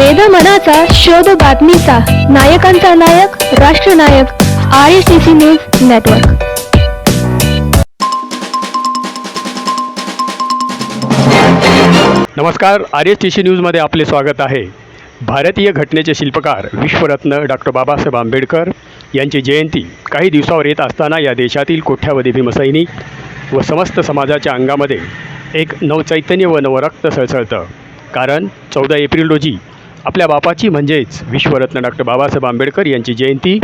वेद मनाचा शोध बातमीचा. नायकांचा नायक राष्ट्रनायक R S T C news network नमस्कार आर एस टी सी न्यूजमध्ये आपले स्वागत आहे. भारतीय घटनेचे शिल्पकार विश्वरत्न डॉक्टर बाबासाहेब आंबेडकर यांची जयंती काही दिवसावर येत असताना या देशातील कोठ्यावधी भीमसैनिक व समस्त समाजाच्या अंगामध्ये एक नवचैतन्य व नवरक्त सळसळतं. कारण चौदा एप्रिल रोजी आपल्या बापाची म्हणजेच विश्वरत्न डॉक्टर बाबासाहेब आंबेडकर यांची जयंती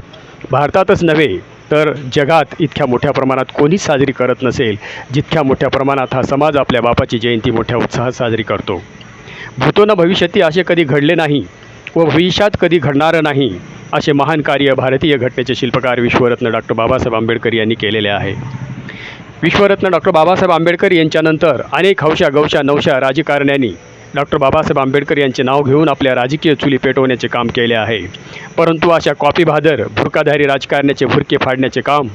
भारतातच नव्हे तर जगात इतक्या मोठ्या प्रमाणात कोणीच साजरी करत नसेल जितक्या मोठ्या प्रमाणात हा समाज आपल्या बापाची जयंती मोठ्या उत्साहात साजरी करतो. भूतोनं भविष्यती असे कधी घडले नाही व भविष्यात कधी घडणारं नाही असे महान कार्य भारतीय घटनेचे शिल्पकार विश्वरत्न डॉक्टर बाबासाहेब आंबेडकर यांनी केलेले आहे. विश्वरत्न डॉक्टर बाबासाहेब आंबेडकर यांच्यानंतर अनेक हौशा गौशा नवशा राजकारण्यांनी डॉक्टर बाबासाहेब आंबेडकर यांचे नाव घेऊन आपल्या राजकीय चुली पेटवण्याचे काम केले आहे. परंतु अशा कॉपी भादर भुरकाधारी राजकारण्याचे भुरके फाडण्याचे काम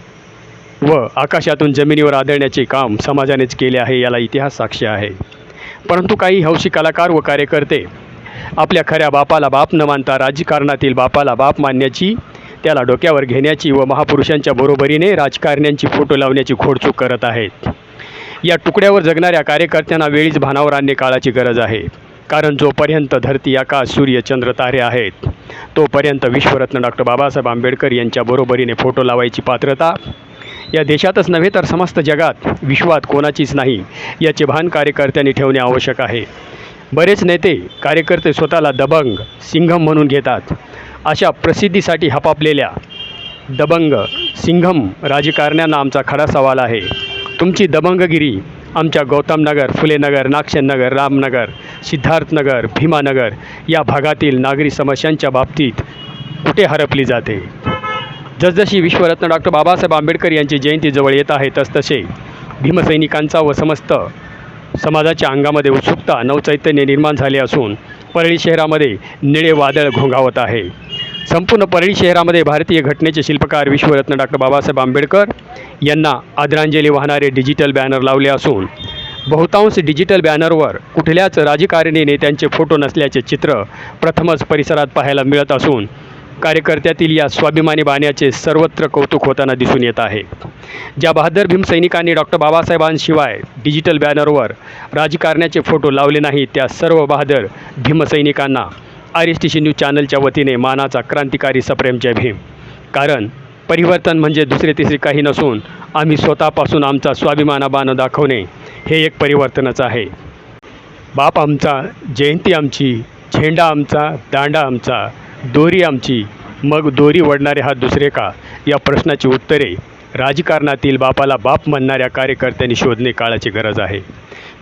व आकाशातून जमिनीवर आदळण्याचे काम समाजानेच केले आहे याला इतिहास साक्षी आहे. परंतु काही हौशी कलाकार व कार्यकर्ते आपल्या खऱ्या बापाला बाप न मानता राजकारणातील बापाला बाप मानण्याची त्याला डोक्यावर घेण्याची व महापुरुषांच्या बरोबरीने राजकारण्यांची फोटो लावण्याची खोडचूक करत आहेत. या तुकड्यावर जगणाऱ्या कार्यकर्त्यांना वेळीच भानावर आणणे काळाची गरज आहे. कारण जोपर्यंत धरती आकाश सूर्य चंद्र तारे आहेत तोपर्यंत विश्वरत्न डॉक्टर बाबासाहेब आंबेडकर यांच्या बरोबरीने फोटो लावायची पात्रता या देशातच नव्हे तर समस्त जगात विश्वात कोणाचीच नाही याचे भान कार्यकर्त्यांनी ठेवणे आवश्यक आहे. बरेच नेते कार्यकर्ते स्वतःला दबंग सिंघम म्हणून घेतात. अशा प्रसिद्धीसाठी हपापलेल्या दबंग सिंघम राजकारण्यांना आमचा खडा सवाल आहे. तुमची दबंगगिरी आमच्या गौतमनगर फुलेनगर नागशननगर रामनगर सिद्धार्थनगर भीमानगर या भागातील नागरी समस्यांच्या बाबतीत कुठे हरपली जाते? जसजशी विश्वरत्न डॉक्टर बाबासाहेब आंबेडकर यांची जयंती जवळ येत आहे तसतसे भीमसैनिकांचा व समस्त समाजाच्या अंगामध्ये उत्सुकता नवचैतन्य निर्माण झाले असून परळी शहरामध्ये निळे वादळ घोंगावत आहे. संपूर्ण परळी शहरामध्ये भारतीय घटनेचे शिल्पकार विश्वरत्न डॉक्टर बाबासाहेब आंबेडकर यांना आदरांजली वाहणारे डिजिटल बॅनर लावले असून बहुतांश डिजिटल बॅनरवर कुठल्याच राजकारणी नेत्यांचे फोटो नसल्याचे चित्र प्रथमच परिसरात पाहायला मिळत असून कार्यकर्त्यातील या स्वाभिमानी बाण्याचे सर्वत्र कौतुक होताना दिसून येत आहे. ज्या बहादर भीमसैनिकांनी डॉक्टर बाबासाहेबांशिवाय डिजिटल बॅनरवर राजकारण्याचे फोटो लावले नाहीत त्या सर्व बहादर भीमसैनिकांना R S T C news चॅनलच्या वतीने मानाचा क्रांतिकारी सप्रेम जय भीम. कारण परिवर्तन म्हणजे दुसरे तिसरे काही नसून आम्ही स्वतःपासून आमचा स्वाभिमानाबानं दाखवणे हे एक परिवर्तनच आहे. बाप आमचा जयंती आमची झेंडा आमचा दांडा आमचा दोरी आमची मग दोरी वडणारे हा दुसरे का? या प्रश्नाची उत्तरे राजकारणातील बापाला बाप म्हणणाऱ्या कार्यकर्त्यांनी शोधणे काळाची गरज आहे.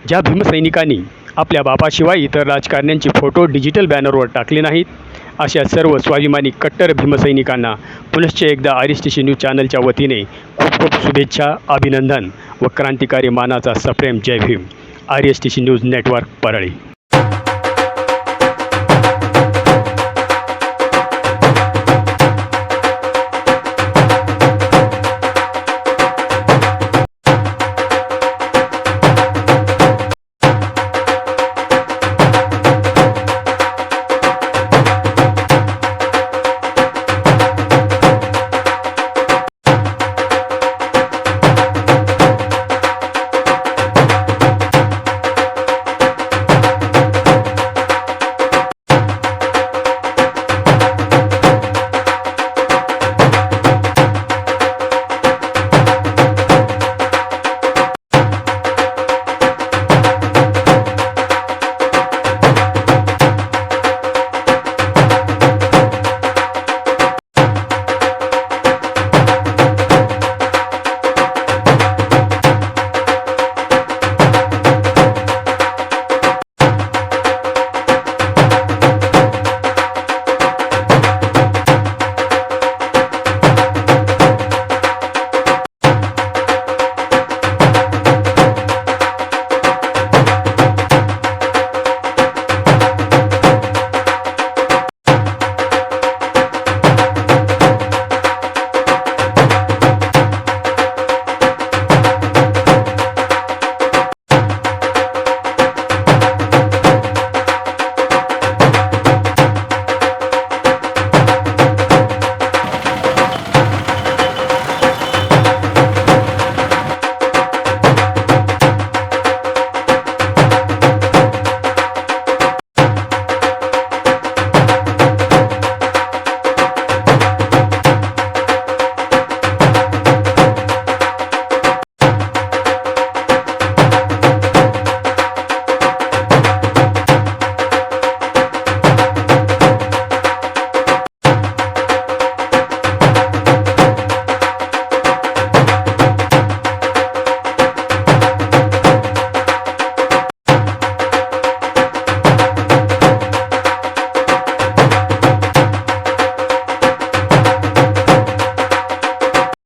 ज्या भीमसैनिकांनी आपल्या बापाशिवाय इतर राजकारण्यांची फोटो डिजिटल बॅनरवर टाकले नाहीत अशा सर्व स्वाभिमानी कट्टर भीमसैनिकांना पुनश्च एकदा आर एस टी न्यूज चॅनलच्या वतीने खूप खूप शुभेच्छा अभिनंदन व क्रांतिकारी मानाचा सप्रेम जय Bhim. R S T C news network Parli.